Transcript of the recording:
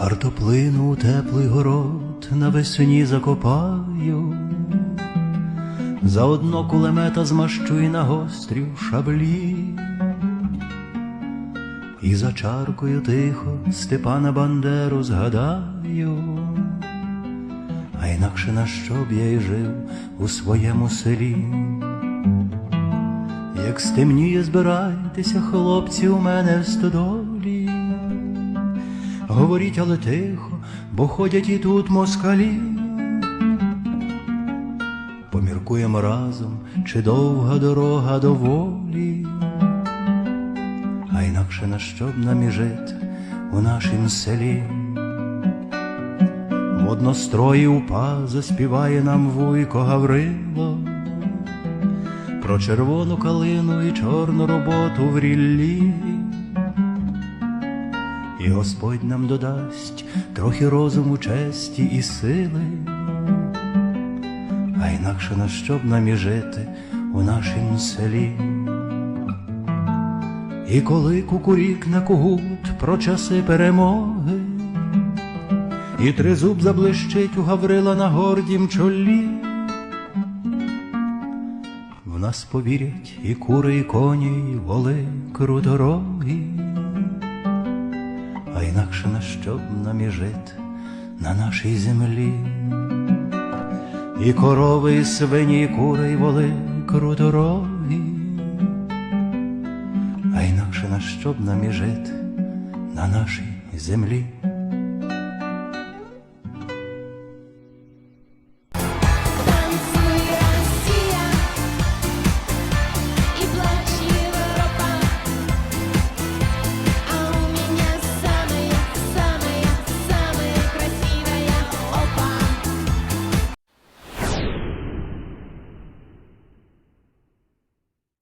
Картоплину у теплий город навесні закопаю, заодно кулемета змащу і на гострю шаблі, і за чаркою тихо Степана Бандеру згадаю, а інакше на що б я й жив у своєму селі. Як стемніє, збирайтеся, хлопці, у мене в стодолі. Говоріть, але тихо, бо ходять і тут москалі. Поміркуємо разом, чи довга дорога до волі, а інакше на що б нам і жити у нашім селі. Однострої упа заспіває нам вуйко Гаврило про червону калину і чорну роботу в ріллі. І Господь нам додасть трохи розуму, честі і сили, а інакше на що б нам і жити у нашім селі. І коли кукурік на кугут про часи перемоги, і тризуб заблищить у Гаврила на гордім чолі, в нас повірять і кури, і коні, і воли круторогі, а інакше на що б нам і жити на нашій землі, і корови, і свині, і кури, і воли круторогі, а інакше на що б нам і жити на нашій землі.